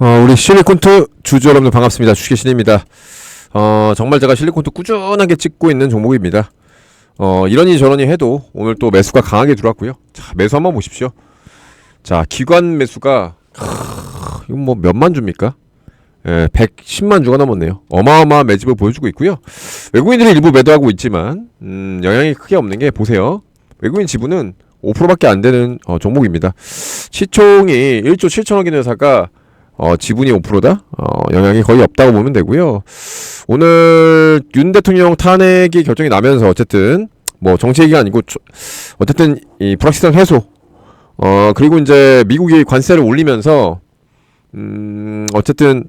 어, 우리 실리콘트 주주 여러분들 반갑습니다. 주식의 신입니다. 어, 정말 제가 실리콘트 꾸준하게 찍고 있는 종목입니다. 어, 이러니 저러니 해도 오늘 또 매수가 강하게 들어왔고요. 자, 매수 한번 보십시오. 자, 기관 매수가 크, 이건 뭐 몇만 주입니까? 예, 110만 주가 넘었네요. 어마어마한 매집을 보여주고 있고요. 외국인들이 일부 매도하고 있지만 음, 영향이 크게 없는 게 보세요. 외국인 지분은 5%밖에 안 되는 어, 종목입니다. 시총이 1조 7천억인 회사가 어, 지분이 5%다? 어, 영향이 거의 없다고 보면 되고요. 오늘 윤 대통령 탄핵이 결정이 나면서 어쨌든 뭐 정치 얘기가 아니고 조- 어쨌든 이 불확실성 해소 어 그리고 이제 미국이 관세를 올리면서 음 어쨌든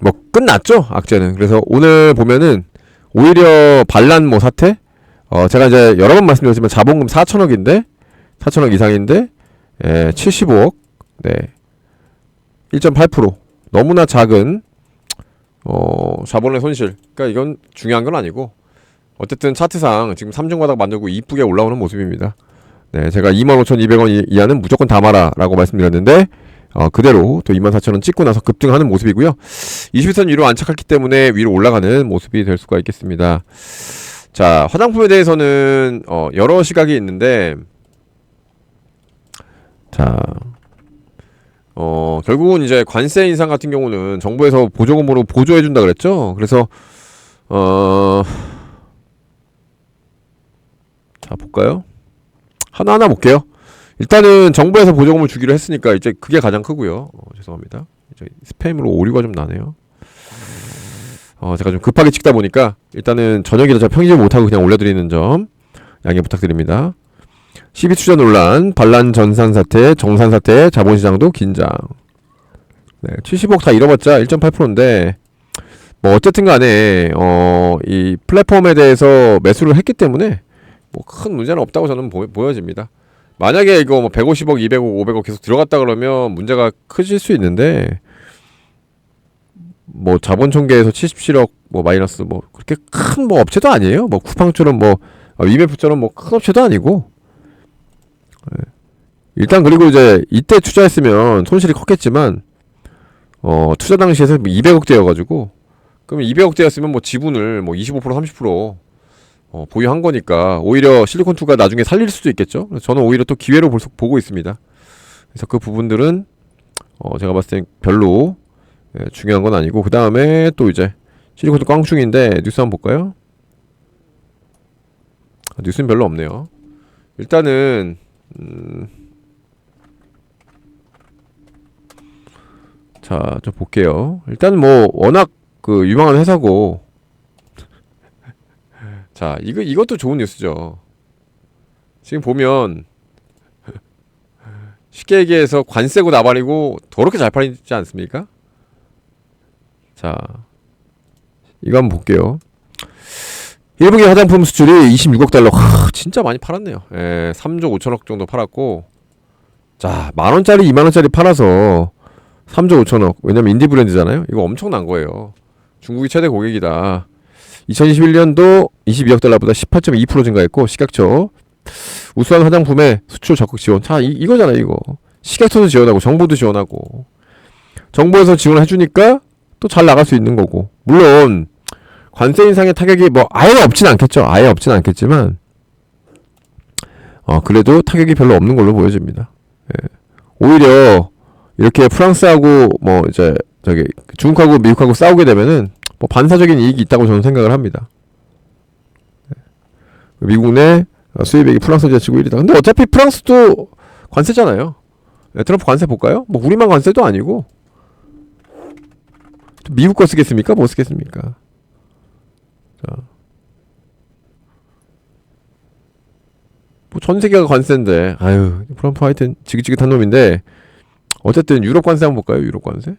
뭐 끝났죠 악재는 그래서 오늘 보면은 오히려 반란 뭐 사태 어 제가 이제 여러 번 말씀드렸지만 자본금 4천억인데 4천억 이상인데 예 75억 네 1.8% 너무나 작은 어 자본의 손실. 그러니까 이건 중요한 건 아니고 어쨌든 차트상 지금 3중 바닥 만들고 이쁘게 올라오는 모습입니다. 네, 제가 25,200원 이- 이하는 무조건 담아라라고 말씀드렸는데 어, 그대로 또 24,000원 찍고 나서 급등하는 모습이고요. 21선 위로 안착했기 때문에 위로 올라가는 모습이 될 수가 있겠습니다. 자, 화장품에 대해서는 어, 여러 시각이 있는데 자, 어, 결국은 이제 관세 인상 같은 경우는 정부에서 보조금으로 보조해준다 그랬죠. 그래서, 어, 자, 볼까요? 하나하나 볼게요. 일단은 정부에서 보조금을 주기로 했으니까 이제 그게 가장 크고요. 어, 죄송합니다. 이제 스팸으로 오류가 좀 나네요. 어, 제가 좀 급하게 찍다 보니까 일단은 저녁이라 제가 평질 못하고 그냥 올려드리는 점 양해 부탁드립니다. 12투자 논란, 반란 전산 사태, 정산 사태, 자본시장도 긴장. 네, 70억 다 잃어봤자 1.8%인데 뭐 어쨌든 간에 어, 이 플랫폼에 대해서 매수를 했기 때문에 뭐 큰 문제는 없다고 저는 보, 보여집니다. 만약에 이거 뭐 150억, 200억, 500억 계속 들어갔다 그러면 문제가 크질 수 있는데 뭐 자본 총계에서 77억 뭐 마이너스 뭐 그렇게 큰 뭐 업체도 아니에요. 뭐 쿠팡처럼 뭐 아, 위메프처럼 뭐 큰 업체도 아니고 일단 그리고 이제 이때 투자했으면 손실이 컸겠지만 어 투자 당시에서 200억대여가지고 그럼 200억대였으면 뭐 지분을 뭐 25% 30% 어, 보유한 거니까 오히려 실리콘투가 나중에 살릴 수도 있겠죠. 그래서 저는 오히려 또 기회로 볼 수- 보고 있습니다. 그래서 그 부분들은 어 제가 봤을 땐 별로 예, 중요한 건 아니고 그 다음에 또 이제 실리콘투 꽝충인데 뉴스 한번 볼까요? 아, 뉴스는 별로 없네요. 일단은 음, 자, 좀 볼게요. 일단 뭐 워낙 그 유명한 회사고 자, 이거 이것도 좋은 뉴스죠. 지금 보면 쉽게 얘기해서 관세고 나발이고 더럽게 잘 팔리지 않습니까? 자, 이거 한번 볼게요. 1분기 화장품 수출이 26억 달러. 하, 진짜 많이 팔았네요. 예, 3조 5천억 정도 팔았고 자, 만 원짜리, 2만 원짜리 팔아서 3조 5천억. 왜냐면 인디 브랜드잖아요. 이거 엄청난 거예요. 중국이 최대 고객이다. 2021년도 22억 달러보다 18.2% 증가했고 식약처 우수한 화장품의 수출 적극 지원. 자, 이, 이거잖아요, 이거. 식약처도 지원하고 정부도 지원하고 정부에서 지원을 해주니까 또 잘 나갈 수 있는 거고. 물론 관세 인상의 타격이 뭐 아예 없진 않겠죠. 아예 없진 않겠지만 어 그래도 타격이 별로 없는 걸로 보여집니다. 예. 오히려 이렇게 프랑스하고 뭐 이제 저기 중국하고 미국하고 싸우게 되면은 뭐 반사적인 이익이 있다고 저는 생각을 합니다. 예. 미국 내 수입액이 프랑스 제치고 1위다. 근데 어차피 프랑스도 관세잖아요. 예, 트럼프 관세 볼까요? 뭐 우리만 관세도 아니고 또 미국 거 쓰겠습니까? 못 쓰겠습니까? 뭐전 세계가 관세인데 아유 트럼프 하여튼 지긋지긋한 놈인데 어쨌든 유럽 관세 한번 볼까요? 유럽 관세?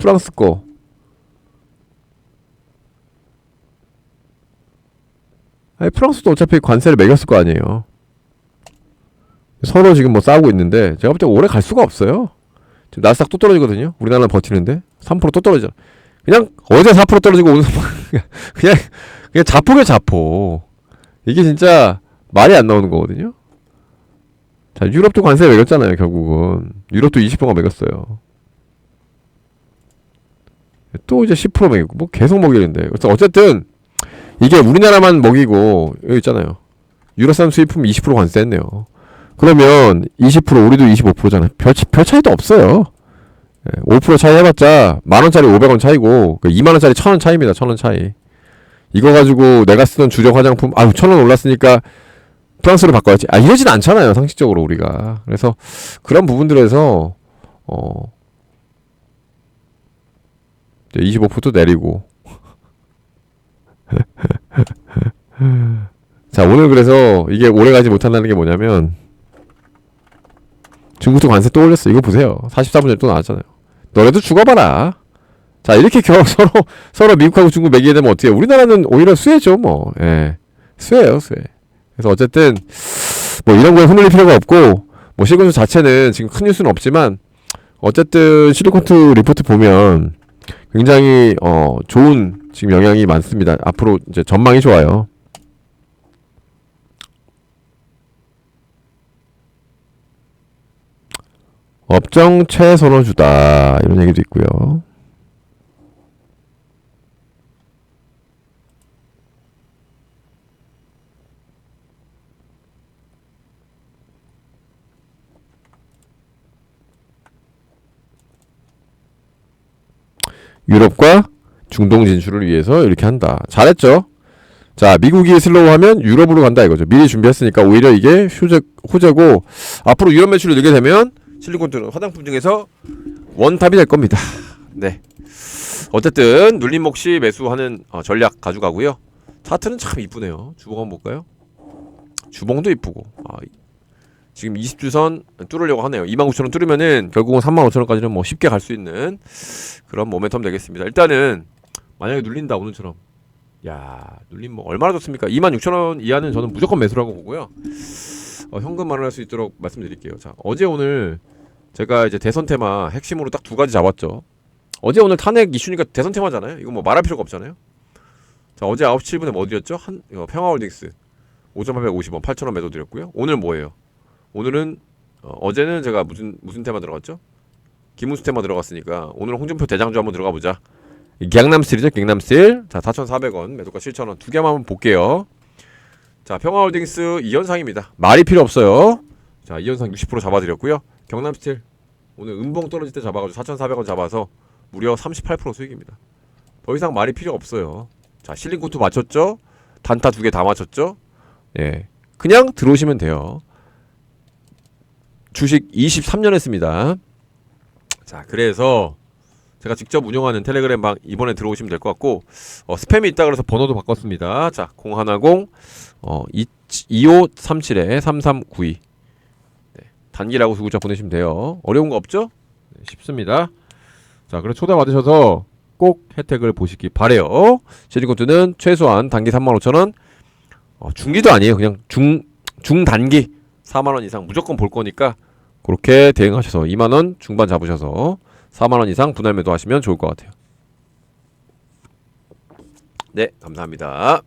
프랑스 거. 아니 프랑스도 어차피 관세를 매겼을 거 아니에요. 서로 지금 뭐 싸우고 있는데 제가 볼 때 오래 갈 수가 없어요. 지금 나스닥 또 떨어지거든요. 우리나라는 버티는데 3%또 떨어져. 그냥 어제 4% 떨어지고 오늘 그냥 그냥 자폭이야 자폭. 이게 진짜 말이 안 나오는 거거든요 자, 유럽도 관세 매겼잖아요, 결국은. 유럽도 20%가 매겼어요. 또 이제 10% 매기고, 뭐 계속 먹이는데. 그래서 어쨌든, 이게 우리나라만 먹이고, 여기 있잖아요. 유로산 수입품 20% 관세했네요. 그러면 20% 우리도 25%잖아요. 별, 차- 별 차이도 없어요. 예, 5% 차이 해봤자 만원짜리 500원 차이고 그 2만원짜리 1000원 차이입니다. 1000원 차이. 이거 가지고 내가 쓰던 주력 화장품 아유 1000원 올랐으니까 프랑스로 바꿔야지. 아 이러진 않잖아요. 상식적으로 우리가. 그래서 그런 부분들에서 어 25%도 내리고 자 오늘 그래서 이게 오래 가지 못한다는 게 뭐냐면 중국도 관세 또 올렸어 이거 보세요 44분 전에 또 나왔잖아요 너네도 죽어봐라 자 이렇게 겨, 서로 서로 미국하고 중국 매기게 되면 어떻게 해요? 우리나라는 오히려 수혜죠 뭐 예. 수혜예요 수혜 그래서 어쨌든 뭐 이런 거에 흔들릴 필요가 없고 뭐 실권수 자체는 지금 큰 뉴스는 없지만 어쨌든 실리콘트 리포트 보면 굉장히 어 좋은 지금 영향이 많습니다. 앞으로 이제 전망이 좋아요. 업종 최선호주다. 이런 얘기도 있고요. 유럽과 중동 진출을 위해서 이렇게 한다. 잘했죠? 자, 미국이 슬로우 하면 유럽으로 간다 이거죠. 미리 준비했으니까 오히려 이게 휴재, 호재고 앞으로 유럽 매출이 늘게 되면 실리콘트는 화장품 중에서 원탑이 될 겁니다. 네. 어쨌든 눌림 몫이 매수하는 어, 전략 가져가고요. 차트는 참 이쁘네요. 주봉 한번 볼까요? 주봉도 이쁘고. 아, 이- 지금 20주선 뚫으려고 하네요. 29,000원 뚫으면은 결국은 35,000원까지는 뭐 쉽게 갈 수 있는 그런 모멘텀 되겠습니다. 일단은 만약에 눌린다 오늘처럼 야 눌림 뭐 얼마나 좋습니까? 26,000원 이하는 저는 무조건 매수라고 보고요. 어, 현금 마련할 수 있도록 말씀드릴게요. 자 어제 오늘 제가 이제 대선 테마 핵심으로 딱 두 가지 잡았죠. 어제 오늘 탄핵 이슈니까 대선 테마잖아요. 이거 뭐 말할 필요가 없잖아요. 자 어제 9시 7분에 뭐 어디였죠? 한 이거 평화홀딩스 5,850원 8,000원 매도 드렸고요. 오늘 뭐예요? 오늘은 어, 제는 제가 무슨 무슨 테마 들어갔죠? 김문수 테마 들어갔으니까 오늘 홍준표 대장주 한번 들어가 보자. 경남스틸이죠, 경남스틸. 자, 4,400원 매도가 7,000원 두 개만 한번 볼게요. 자, 평화홀딩스 이현상입니다. 말이 필요 없어요. 자, 이현상 60% 잡아드렸고요. 경남스틸 오늘 음봉 떨어질 때 잡아가지고 4,400원 잡아서 무려 38% 수익입니다. 더 이상 말이 필요 없어요. 자, 실링코트 맞췄죠? 단타 두 개 다 맞췄죠? 예, 그냥 들어오시면 돼요. 주식 23년 했습니다. 자, 그래서 제가 직접 운영하는 텔레그램 방 이번에 들어오시면 될 것 같고 어, 스팸이 있다 그래서 번호도 바꿨습니다. 자, 010 어, 2537에 3392 네, 단기라고 수구자 보내시면 돼요. 어려운 거 없죠? 네, 쉽습니다. 자, 그래 초대 받으셔서 꼭 혜택을 보시기 바래요. 시리콘트는 최소한 단기 35,000원 어, 중기도 아니에요. 그냥 중 중단기 4만 원 이상 무조건 볼 거니까 그렇게 대응하셔서 2만 원 중반 잡으셔서 4만 원 이상 분할 매도하시면 좋을 것 같아요. 네, 감사합니다.